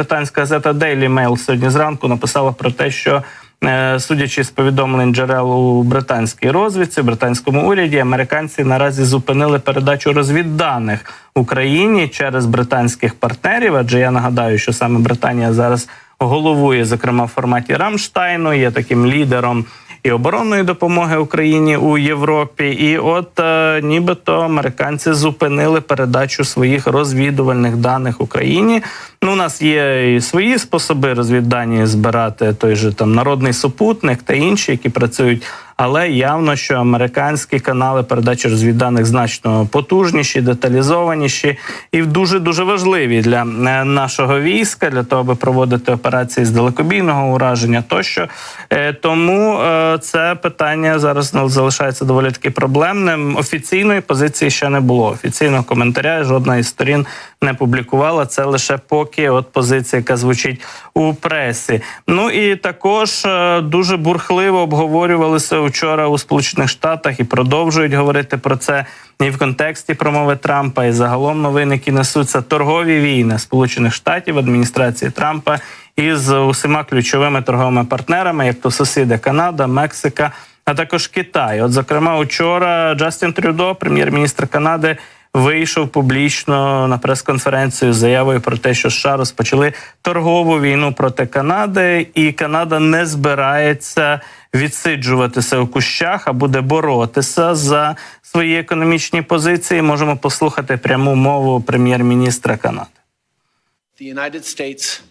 британська газета Daily Mail сьогодні зранку написала про те, що е, судячи з повідомлень джерел у британській розвідці, британському уряді, американці наразі зупинили передачу розвідданих Україні через британських партнерів. Адже я нагадаю, що саме Британія зараз головує, зокрема в форматі Рамштайну, є таким лідером і оборонної допомоги Україні у Європі. І от е, нібито американці зупинили передачу своїх розвідувальних даних Україні. Ну, у нас є і свої способи розвіддані збирати той же там народний супутник та інші, які працюють. Але явно, що американські канали передачі розвідданих значно потужніші, деталізованіші і дуже дуже важливі для е, нашого війська, для того, аби проводити операції з далекобійного ураження. Тощо Е, тому е, це питання зараз ну, залишається доволі таки проблемним. Офіційної позиції ще не було. Офіційного коментаря жодна із сторін не публікувала. Це лише поки от позиція, яка звучить у пресі. Ну і також дуже бурхливо обговорювалися вчора у Сполучених Штатах і продовжують говорити про це. І в контексті промови Трампа, і загалом новини, які несуться торгові війни Сполучених Штатів адміністрації Трампа із усіма ключовими торговими партнерами, як то сусіди Канада, Мексика, а також Китай. От, зокрема, учора Джастін Трюдо, прем'єр-міністр Канади, вийшов публічно на прес-конференцію з заявою про те, що США розпочали торгову війну проти Канади, і Канада не збирається відсиджуватися у кущах, а буде боротися за свої економічні позиції. Можемо послухати пряму мову прем'єр-міністра Канади.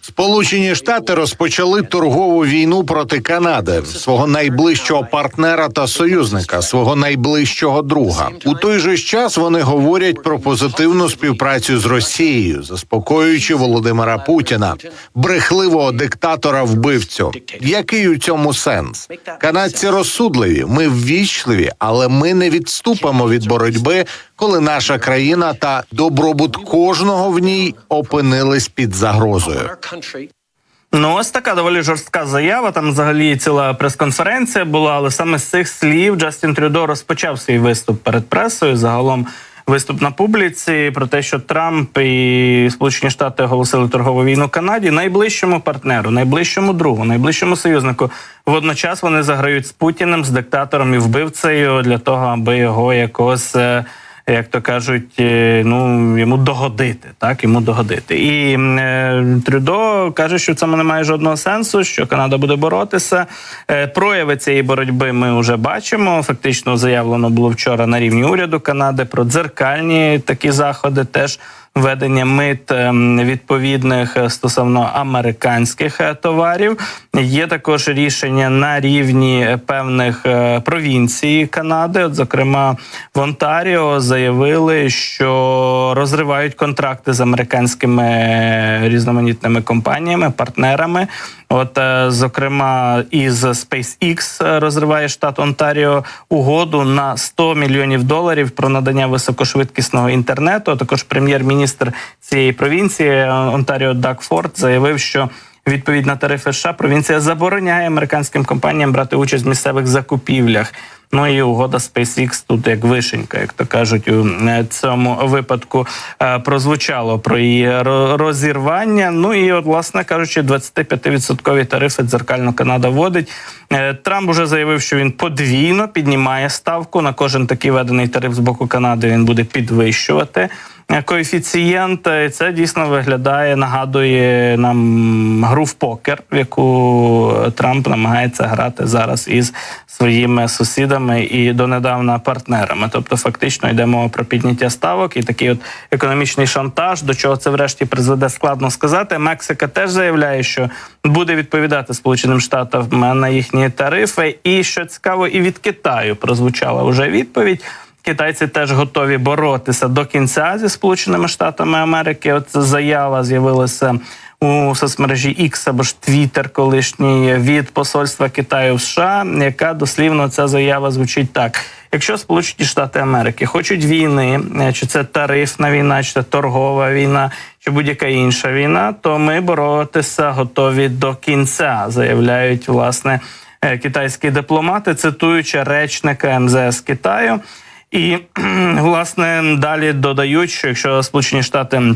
Сполучені Штати розпочали торгову війну проти Канади, свого найближчого партнера та союзника, свого найближчого друга. У той же час вони говорять про позитивну співпрацю з Росією, заспокоюючи Володимира Путіна, брехливого диктатора вбивцю. Який у цьому сенс? Канадці розсудливі, ми ввічливі, але ми не відступимо від боротьби, коли наша країна та добробут кожного в ній опинились під загрозою. Ну, ось така доволі жорстка заява. Там взагалі ціла прес-конференція була, але саме з цих слів Джастін Трюдо розпочав свій виступ перед пресою. Загалом виступ на публіці про те, що Трамп і Сполучені Штати оголосили торгову війну Канаді найближчому партнеру, найближчому другу, найближчому союзнику. Водночас вони заграють з Путіним, з диктатором і вбивцею для того, аби його якось. Як то кажуть, е, ну йому догодити, так йому догодити. І е, Трюдо каже, що в цьому немає жодного сенсу, що Канада буде боротися. Е, прояви цієї боротьби ми вже бачимо. Фактично заявлено було вчора на рівні уряду Канади про дзеркальні такі заходи теж. Введення мит ем, відповідних е, стосовно американських е, товарів є також рішення на рівні е, певних провінцій Канади. От, зокрема, в Онтаріо заявили, що розривають контракти з американськими різноманітними компаніями, партнерами. От, зокрема, із SpaceX розриває штат Онтаріо угоду на 100 мільйонів доларів про надання високошвидкісного інтернету. А Також прем'єр-міністр цієї провінції е, Онтаріо Даг Форд заявив, що відповідно тарифи США провінція забороняє американським компаніям брати участь в місцевих закупівлях. Ну і угода SpaceX тут як вишенька, як то кажуть, у е, цьому випадку е, прозвучало про її розірвання. Ну і от, власне кажучи, 25% тарифи дзеркально Канада вводить. Трамп уже заявив, що він подвійно піднімає ставку на кожен такий введений тариф з боку Канади. Він буде підвищувати. Коефіцієнт Е, це дійсно виглядає, нагадує нам гру в покер, в яку Трамп намагається грати зараз із своїми сусідами і донедавна партнерами. Тобто, фактично йде мова про підняття ставок і такий от економічний шантаж. До чого це врешті призведе, складно сказати. Мексика теж заявляє, що буде відповідати Сполученим Штатам на їхні тарифи. І що цікаво, і від Китаю прозвучала вже відповідь. Китайці теж готові боротися до кінця зі Сполученими Штатами Америки. От заява з'явилася у соцмережі X або ж Twitter колишній від посольства Китаю в США, яка дослівно ця заява звучить так: якщо Сполучені Штати Америки хочуть війни, чи це тарифна війна, чи це торгова війна, чи будь-яка інша війна, то ми боротися готові до кінця, заявляють власне е, китайські дипломати, цитуючи речника МЗС Китаю. І власне далі додають, що якщо Сполучені Штати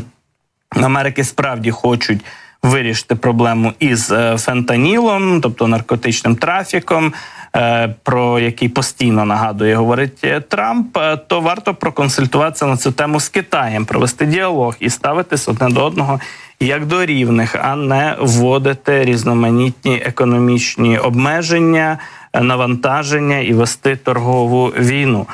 Америки справді хочуть вирішити проблему із е, фентанілом, тобто наркотичним трафіком, е, про який постійно нагадує, говорить е, Трамп, то варто проконсультуватися на цю тему з Китаєм, провести діалог і ставитись одне до одного як до рівних, а не вводити різноманітні економічні обмеження, навантаження і вести торгову війну.